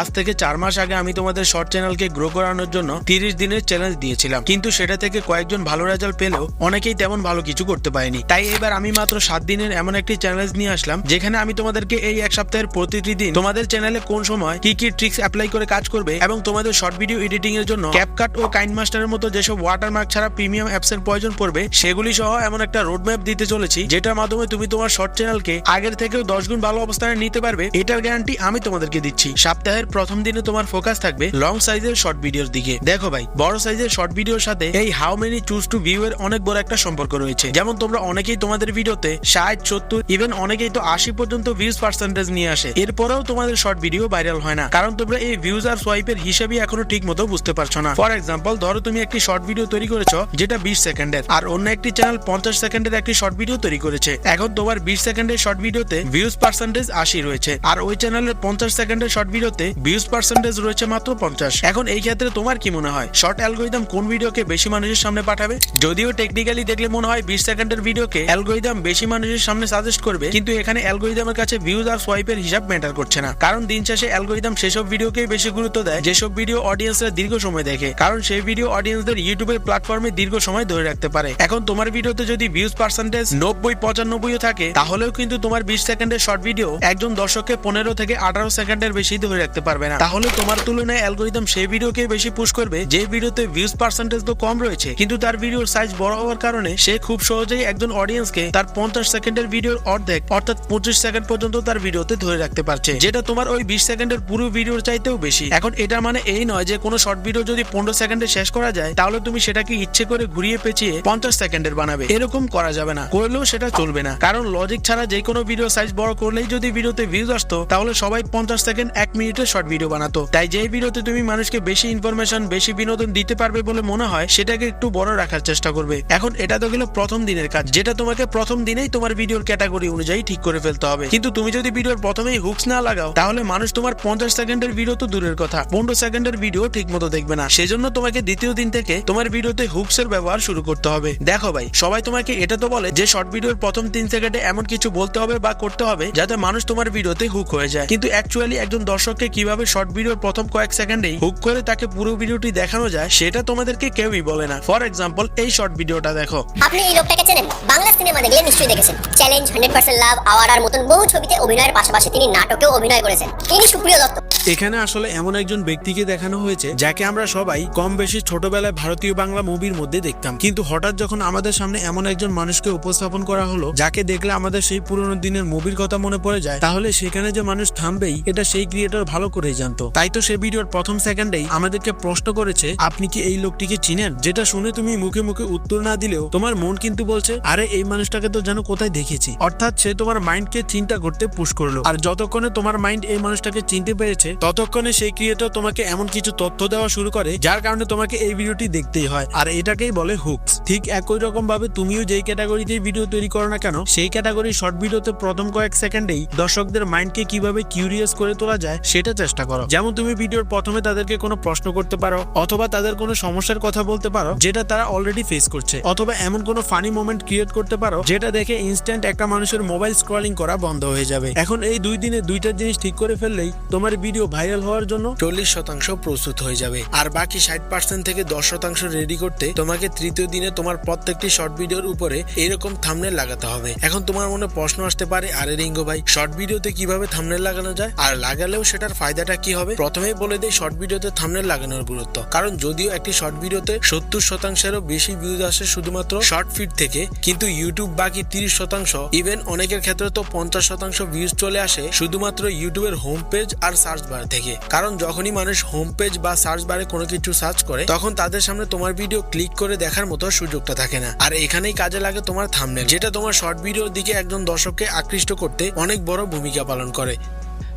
আজ থেকে চার মাস আগে আমি তোমাদের শর্ট চ্যানেলকে গ্রো করানোর জন্য তিরিশ দিনের চ্যালেঞ্জ দিয়েছিলাম। কিন্তু সেটা থেকে কয়েকজন ভালো রেজাল্ট পেলেও অনেকেই তেমন ভালো কিছু করতে পারেনি। তাই এবার আমি মাত্র সাত দিনের এমন একটি চ্যালেঞ্জ নিয়ে আসলাম, যেখানে আমি তোমাদেরকে এই এক সপ্তাহের প্রতিটি দিন তোমাদের চ্যানেলে কোন সময় কি কি ট্রিক্স অ্যাপ্লাই করে কাজ করবে এবং তোমাদের শর্ট ভিডিও এডিটিং এর জন্য ক্যাপকাট ও কাইন মাস্টারের মতো যেসব ওয়াটারমার্ক ছাড়া প্রিমিয়াম অ্যাপস এর প্রয়োজন পড়বে, সেগুলি সহ এমন একটা রোড ম্যাপ দিতে চলেছি, যেটার মাধ্যমে তুমি তোমার শর্ট চ্যানেলকে আগের থেকেও দশ গুণ ভালো অবস্থানে নিতে পারবে। এটার গ্যারান্টি আমি তোমাদেরকে দিচ্ছি। সপ্তাহের প্রথম দিনে তোমার ফোকাস থাকবে লং সাইজের শর্ট ভিডিওর দিকে। দেখো ভাই, বড় সাইজের শর্ট ভিডিওর সাথে এই how many choose to view এর অনেক বড় একটা সম্পর্ক রয়েছে। যেমন তোমরা অনেকেই তোমাদের ভিডিওতে ষাট, সত্তর ইভেন অনেকেই তো আশি পর্যন্ত ভিউজ পার্সেন্টেজ নিয়ে আসে। এরপরেও তোমাদের শর্ট ভিডিও ভাইরাল হয় না। কারণ তোমরা এই ভিউজ আর সোয়াইপের হিসাবই এখনও ঠিক মতো বুঝতে পারছ না। ফর এক্সাম্পল ধরো তুমি একটি শর্ট ভিডিও তৈরি করেছ, যেটা বিশ সেকেন্ডের, আর অন্য একটি চ্যানেল পঞ্চাশ সেকেন্ডের একটি শর্ট ভিডিও তৈরি করেছে। এখন তোমার বিশ সেকেন্ডের শর্ট ভিডিওতে ভিউজ পার্সেন্টেজ আশি রয়েছে, আর ওই চ্যানেলের পঞ্চাশ সেকেন্ডের শর্ট ভিডিওতে ভিউজ পার্সেন্টেজ রয়েছে মাত্র পঞ্চাশ। এখন এই ক্ষেত্রে তোমার কি মনে হয়? শর্ট অ্যালগোরিদম কোন ভিডিওকে বেশি মানুষের সামনে পাঠাবে? যদিও টেকনিক্যালি দেখলে মনে হয় বিশ সেকেন্ডের ভিডিওকে অ্যালগোরিদম বেশি মানুষের সামনে সাজেস্ট করবে, কিন্তু এখানে অ্যালগোরিদমের কাছে ভিউজ আর সোয়াইপের হিসাব ম্যাটার করছে না। কারণ দিন শেষে অ্যালগোরিদম সেসব ভিডিওকেই বেশি গুরুত্ব দেয়, যেসব ভিডিও অডিয়েন্সরা দীর্ঘ সময় দেখে। কারণ সেই ভিডিও অডিয়েন্সদের ইউটিউবের প্ল্যাটফর্মে দীর্ঘ সময় ধরে রাখতে পারে। এখন তোমার ভিডিওতে যদি ভিউজ পার্সেন্টেজ নব্বই, পঁচানব্বইও থাকে, তাহলেও কিন্তু তোমার বিশ সেকেন্ডের শর্ট ভিডিও একজন দর্শককে পনেরো থেকে আঠারো সেকেন্ডের বেশি ধরে রাখতে পারবে না। তাহলে তোমার তুলনায় অ্যালগোরিদম সেই ভিডিওকে বেশি পুশ করবে, যে ভিডিওতে ভিউজ পার্সেন্টেজ তো কম রয়েছে। কিন্তু তার ভিডিওর সাইজ বড় হওয়ার কারণে সে খুব সহজেই একজন অডিয়েন্সকে তার পঞ্চাশ সেকেন্ডের ভিডিওর অর্ধেক, অর্থাৎ পঁচিশ সেকেন্ড পর্যন্ত তার ভিডিওতে ধরে রাখতে পারছে, যেটা তোমার ওই বিশ সেকেন্ডের পুরো ভিডিওর চাইতেও বেশি। এখন এটা মানে এই নয় যে কোনো শর্ট ভিডিও যদি পনেরো সেকেন্ডে শেষ করা যায়, তাহলে তুমি সেটাকে ইচ্ছে করে ঘুরিয়ে পেঁচিয়ে পঞ্চাশ সেকেন্ডের বানাবে। এরকম করা যাবে না। করলেও সেটা চলবে না। কারণ লজিক ছাড়া যে কোনো ভিডিও সাইজ বড় করলেই যদি ভিডিওতে ভিউজ আসতো, তাহলে সবাই পঞ্চাশ সেকেন্ড এক মিনিটের শর্ট ভিডিও বানাতো। তাই যে ভিডিওতে তুমি মানুষকে বেশি ইনফরমেশন বেশি বিনোদন দিতে পারবে বলে মনে হয়, সেটাকে একটু বড় রাখার চেষ্টা করবে। এখন এটা তো গেল প্রথম দিনের কাজ, যেটা তোমাকে প্রথম দিনেই তোমার ভিডিওর ক্যাটাগরি অনুযায়ী ঠিক করে ফেলতে হবে। কিন্তু তুমি যদি ভিডিওর প্রথমেই হুকস না লাগাও, তাহলে মানুষ তোমার পঞ্চাশ সেকেন্ডের ভিডিও তো দূরের কথা, পনেরো সেকেন্ডের ভিডিও ঠিক মতো দেখবে না। সেজন্য তোমাকে দ্বিতীয় দিন থেকে তোমার ভিডিওতে হুকস এর ব্যবহার শুরু করতে হবে। দেখো ভাই, সবাই তোমাকে এটা তো বলে যে শর্ট ভিডিওর প্রথম তিন সেকেন্ডে এমন কিছু বলতে হবে বা করতে হবে, যাতে মানুষ তোমার ভিডিওতে হুক হয়ে যায়। কিন্তু অ্যাকচুয়ালি একজন দর্শককে কীভাবে শর্ট ভিডিওর প্রথম কয়েক সেকেন্ডেই হুক করে তাকে পুরো ভিডিওটি দেখানো যায়, সেটা তোমাদেরকে কেউই বলে না। ফর এক্সাম্পল এই শর্ট ভিডিওটা দেখো। আপনি এই লোকটাকে চেনেন? বাংলা সিনেমা দেখলে নিশ্চয়ই দেখেছেন। চ্যালেঞ্জ হান্ড্রেড পার্সেন্ট লাভ আওয়ার আর মতন বহু ছবিতে অভিনয়ের পাশাপাশি তিনি নাটকেও অভিনয় করেছেন। তিনি সুপ্রিয় দত্ত। এখানে আসলে এমন একজন ব্যক্তিকে দেখানো হয়েছে, যাকে আমরা সবাই কম বেশি ছোটবেলায় ভারতীয় বাংলা মুভির মধ্যে দেখতাম। কিন্তু হঠাৎ যখন আমাদের সামনে এমন একজন মানুষকে উপস্থাপন করা হলো, যাকে দেখলে আমাদের সেই পুরনো দিনের মুভির কথা মনে পড়ে যায়, তাহলে সেখানে যে মানুষ থামবেই, এটা সেই ক্রিয়েটর ভালো করেই জানতো। তাই তো সে ভিডিওর প্রথম সেকেন্ডেই আমাদেরকে প্রশ্ন করেছে, আপনি কি এই লোকটিকে চিনেন? যেটা শুনে তুমি মুখে মুখে উত্তর না দিলেও তোমার মন কিন্তু বলছে, আরে, এই মানুষটাকে তো যেন কোথায় দেখেছি। অর্থাৎ সে তোমার মাইন্ডকে চিন্তা করতে পুশ করল। আর যতক্ষণে তোমার মাইন্ড এই মানুষটাকে চিনতে পেরেছে ততক্ষণে সেই ক্রিয়েটর তোমাকে এমন কিছু তথ্য দেওয়া শুরু করে, যার কারণে তোমাকে এই ভিডিওটি দেখতেই হয়। আর এটাকেই বলে হুকস ঠিক একই রকম ভাবে তুমিও যেই ক্যাটাগরিতে ভিডিও তৈরি করো না কেন, সেই ক্যাটাগরি শর্ট ভিডিওতে প্রথম কয়েক সেকেন্ডেই দর্শকদের মাইন্ডকে কীভাবে কিউরিয়াস করে তোলা যায়, সেটা চেষ্টা করো। যেমন তুমি ভিডিওর প্রথমে তাদেরকে কোনো প্রশ্ন করতে পারো, অথবা তাদের কোনো সমস্যার কথা বলতে পারো, যেটা তারা অলরেডি ফেস করছে। অথবা এমন কোনো ফানি মোমেন্ট ক্রিয়েট করতে পারো, যেটা দেখে ইনস্ট্যান্ট একটা মানুষের মোবাইল স্ক্রলিং করা বন্ধ হয়ে যাবে। এখন এই দুই দিনে দুইটা জিনিস ঠিক করে ফেললেই তোমার ভিডিও ভাইরাল হওয়ার জন্য চল্লিশ শতাংশ প্রস্তুত হয়ে যাবে। আর বাকি ষাট পার্সেন্ট থেকে দশ শতাংশ রেডি করতে তোমাকে তৃতীয় দিনে তোমার প্রত্যেকটি শর্ট ভিডিওর উপরে এরকম থামনেল লাগাতে হবে। এখন তোমার মনে প্রশ্ন আসতে পারে, আরে রিঙ্গো ভাই শর্ট ভিডিওতে কীভাবে থামনেল লাগানো যায়? আর লাগালেও সেটার ফায়দাটা কি হবে? প্রথমেই বলে দেই শর্ট ভিডিওতে থামনেল লাগানোর গুরুত্ব। কারণ যদিও একটি শর্ট ভিডিওতে সত্তর শতাংশেরও বেশি ভিউজ আসে শুধুমাত্র শর্ট ফিড থেকে, কিন্তু ইউটিউব বাকি তিরিশ শতাংশ ইভেন অনেকের ক্ষেত্রে তো পঞ্চাশ শতাংশ ভিউজ চলে আসে শুধুমাত্র ইউটিউবের হোম পেজ আর সার্চ বার থেকে। কারণ যখনই মানুষ হোম পেজ বা সার্চ বারে কোনো কিছু সার্চ করে, তখন তাদের সামনে তোমার ভিডিও ক্লিক করে দেখার মতো সুযোগটা থাকে না। আর এখানেই কাজে লাগে তোমার থামনেল যেটা তোমার শর্ট ভিডিওর দিকে একজন দর্শককে আকৃষ্ট করতে অনেক বড় ভূমিকা পালন করে।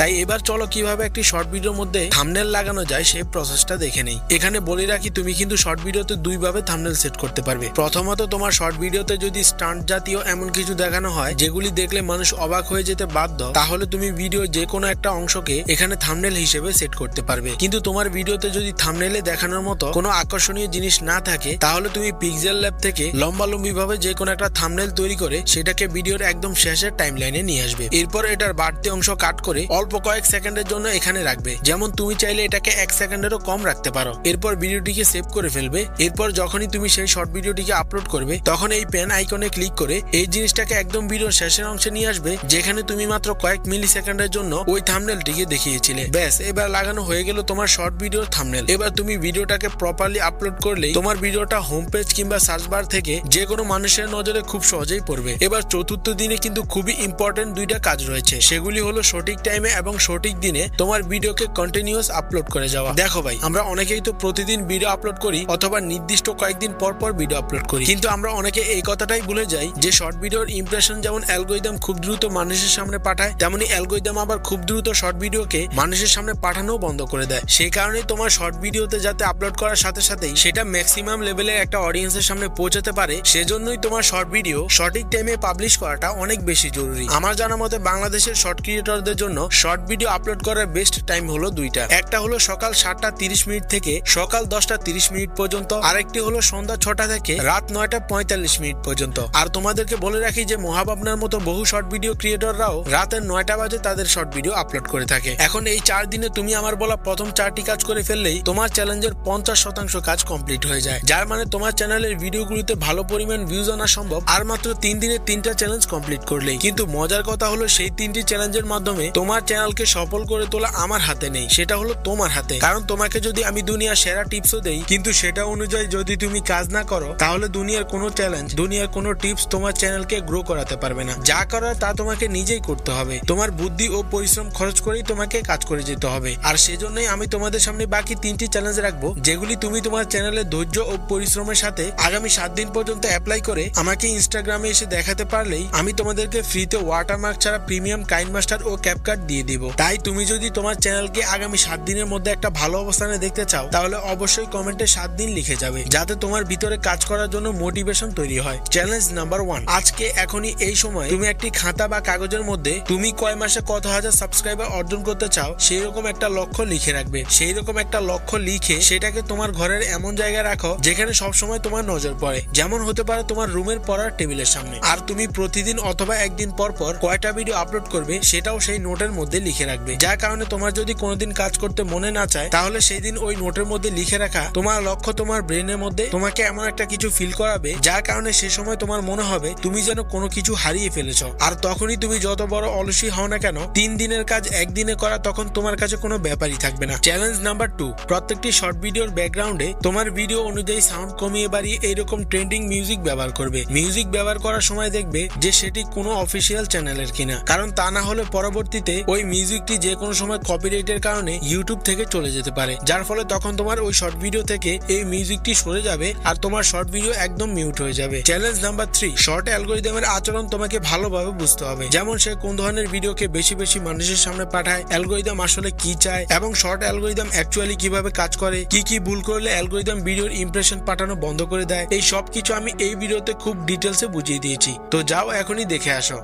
তাই এবার চলো কীভাবে একটি শর্ট ভিডিওর মধ্যে থামনেল লাগানো যায় সেই প্রসেসটা দেখে নেই। এখানে বলে রাখি, তুমি কিন্তু শর্ট ভিডিওতে দুইভাবে থামনেল সেট করতে পারবে। প্রথমত তোমার শর্ট ভিডিওতে যদি স্টান্ট জাতীয় এমন কিছু দেখানো হয়, যেগুলি দেখলে মানুষ অবাক হয়ে যেতে বাধ্য, তাহলে তুমি ভিডিও যে কোনো একটা অংশকে এখানে থামনেল হিসেবে সেট করতে পারবে। কিন্তু তোমার ভিডিওতে যদি থামনেলে দেখানোর মতো কোনো আকর্ষণীয় জিনিস না থাকে, তাহলে তুমি পিক্সেল ল্যাব থেকে লম্বালম্বি ভাবে যে কোনো একটা থামনেল তৈরি করে, সেটাকে ভিডিওর একদম শেষের টাইম লাইনে নিয়ে আসবে। এরপর এটার বাড়তি অংশ কাট করে অল্প অল্প কয়েক সেকেন্ডের জন্য এখানে রাখবে। যেমন তুমি চাইলে এটাকে এক সেকেন্ডেরও কম রাখতে পারো। এরপর ভিডিওটিকে সেভ করে ফেলবে। এরপর যখনই তুমি সেই শর্ট ভিডিওটিকে আপলোড করবে, তখন এই পেন আইকনে ক্লিক করে এই জিনিসটাকে একদম ভিডিওর শেষের অংশে নিয়ে আসবে, যেখানে তুমি মাত্র কয়েক মিলি সেকেন্ডের জন্য ওই থামনেলটিকে দেখিয়েছিলে। ব্যাস, এবার লাগানো হয়ে গেল তোমার শর্ট ভিডিওর থামনেল এবার তুমি ভিডিওটাকে প্রপারলি আপলোড করলেই তোমার ভিডিওটা হোম পেজ কিংবা সার্চ বার থেকে যে কোনো মানুষের নজরে খুব সহজেই পড়বে। এবার চতুর্থ দিনে কিন্তু খুবই ইম্পর্টেন্ট দুইটা কাজ রয়েছে। সেগুলি হলো সঠিক টাইমে এবং সঠিক দিনে তোমার ভিডিওকে কন্টিনিউয়াস আপলোড করে যাওয়া। দেখো ভাই, আমরা অনেকেই তো প্রতিদিন ভিডিও আপলোড করি অথবা নির্দিষ্ট কয়েকদিন পর পর ভিডিও আপলোড করি। কিন্তু আমরা অনেকে এই কথাটাই ভুলে যাই যে শর্ট ভিডিওর ইমপ্রেশন যেমন অ্যালগোরিদম খুব দ্রুত মানুষের সামনে পাঠায়, তেমনি অ্যালগোরিদম আবার খুব দ্রুত শর্ট ভিডিওকে মানুষের সামনে পাঠানো বন্ধ করে দেয়। সেই কারণে তোমার শর্ট ভিডিওতে যাতে আপলোড করার সাথে সাথেই সেটা ম্যাক্সিমাম লেভেলের একটা অডিয়েন্সের সামনে পৌঁছাতে পারে, সেজন্যই তোমার শর্ট ভিডিও সঠিক টাইমে পাবলিশ করাটা অনেক বেশি জরুরি। আমার জানা মতে বাংলাদেশের শর্ট ক্রিয়েটরদের জন্য শর্ট ভিডিও আপলোড করার বেস্ট টাইম হলো দুইটা। একটা হলো সকাল সাতটা তিরিশ মিনিট থেকে সকাল দশটা তিরিশ মিনিট পর্যন্ত, আরেকটি হলো সন্ধ্যা ছটা থেকে রাত নয়টা পঁয়তাল্লিশ মিনিট পর্যন্ত। আর তোমাদেরকে বলে রাখি যে মহাভাবনার মতো বহু শর্ট ভিডিও ক্রিয়েটররাও রাতের নয়টা বাজে তাদের শর্ট ভিডিও আপলোড করে থাকে। এখন এই চার দিনে তুমি আমার বলা প্রথম চারটি কাজ করে ফেললেই তোমার চ্যালেঞ্জের পঞ্চাশ শতাংশ কাজ কমপ্লিট হয়ে যায়। যার মানে তোমার চ্যানেলের ভিডিওগুলিতে ভালো পরিমাণ ভিউজ আনা সম্ভব। আর মাত্র তিন দিনে তিনটা চ্যালেঞ্জ কমপ্লিট করলেই। কিন্তু মজার কথা হলো সেই তিনটি চ্যালেঞ্জের মাধ্যমে তোমার চ্যানেলকে সফল করে তোলা আমার হাতে নেই, সেটা হলো তোমার হাতে। কারণ তোমাকে যদি আমি দুনিয়ার সেরা টিপসও দেই, কিন্তু সেটা অনুযায়ী যদি তুমি কাজ না করো, তাহলে দুনিয়ার কোনো চ্যালেঞ্জ দুনিয়ার কোনো টিপস তোমার চ্যানেলকে গ্রো করাতে পারবে না। যা করার তা তোমাকে নিজেই করতে হবে। তোমার বুদ্ধি ও পরিশ্রম খরচ করেই তোমাকে কাজ করে যেতে হবে। আর সেজন্যই আমি তোমাদের সামনে বাকি তিনটি চ্যালেঞ্জ রাখব, যেগুলি তুমি তোমার চ্যানেলের ধৈর্য ও পরিশ্রমের সাথে আগামী সাত দিন পর্যন্ত অ্যাপ্লাই করে আমাকে ইনস্টাগ্রামে এসে দেখাতে পারলেই আমি তোমাদেরকে ফ্রিতে ওয়াটারমার্ক ছাড়া প্রিমিয়াম কাইন মাস্টার ও ক্যাপকাট দিয়ে দিব। তাই তুমি যদি তোমার চ্যানেলকে আগামী সাত দিনের মধ্যে একটা ভালো অবস্থানে দেখতে চাও, তাহলে অবশ্যই কমেন্টে সাত দিন লিখে যাবে, যাতে তোমার ভিতরে কাজ করার জন্য মোটিভেশন তৈরি হয়। চ্যালেঞ্জ নাম্বার ওয়ান, আজকে এখনই এই সময় তুমি একটি খাতা বা কাগজের মধ্যে তুমি কয় মাসে কত হাজার সাবস্ক্রাইবার অর্জন করতে চাও সেই রকম একটা লক্ষ্য লিখে রাখবে। সেই রকম একটা লক্ষ্য লিখে সেটাকে তোমার ঘরের এমন জায়গায় রাখো, যেখানে সবসময় তোমার নজর পড়ে। যেমন হতে পারে তোমার রুমের পড়ার টেবিলের সামনে। আর তুমি প্রতিদিন অথবা একদিন পর পর কয়টা ভিডিও আপলোড করবে, সেটাও সেই নোটের মধ্যে লিখে রাখবে। যার কারণে তোমার যদি কোনোদিন কাজ করতে মনে না চায়, তাহলে সেই দিন ওই নোটের মধ্যে লিখে রাখা তোমার লক্ষ্য তোমার ব্রেনের মধ্যে তোমাকে এমন একটা কিছু ফিল করাবে, যার কারণে সে সময় তোমার মনে হবে তুমি যেন কোনো কিছু হারিয়ে ফেলেছ। আর তখনই তুমি যত বড় অলসী হও না কেন, তিন দিনের কাজ একদিনে করা তখন তোমার কাছে কোনো ব্যাপারই থাকবে না। চ্যালেঞ্জ নাম্বার টু প্রত্যেকটি শর্ট ভিডিওর ব্যাকগ্রাউন্ডে তোমার ভিডিও অনুযায়ী সাউন্ড কমিয়ে বাড়িয়ে এইরকম ট্রেন্ডিং মিউজিক ব্যবহার করবে। মিউজিক ব্যবহার করার সময় দেখবে যে সেটি কোনো অফিসিয়াল চ্যানেলের কিনা। কারণ তা না হলে পরবর্তীতে ওই মিউজিকটি যে কোনো সময় কপিরাইটের কারণে ইউটিউব থেকে চলে যেতে পারে। যার ফলে তখন তোমার ওই শর্ট ভিডিও থেকে এই মিউজিকটি সরে যাবে আর তোমার শর্ট ভিডিও একদম মিউট হয়ে যাবে। চ্যালেঞ্জ নাম্বার থ্রি শর্ট অ্যালগোরিদমের আচরণ তোমাকে ভালোভাবে বুঝতে হবে। যেমন সে কোন ধরনের ভিডিওকে বেশি বেশি মানুষের সামনে পাঠায় অ্যালগোরিদম আসলে কি চায়, এবং শর্ট অ্যালগোরিদম অ্যাকচুয়ালি কীভাবে কাজ করে, কি কি ভুল করলে অ্যালগোরিদম ভিডিওর ইমপ্রেশন পাঠানো বন্ধ করে দেয়, এই সব কিছু আমি এই ভিডিওতে খুব ডিটেলসে বুঝিয়ে দিয়েছি। তো যাও এখনই দেখে আসো।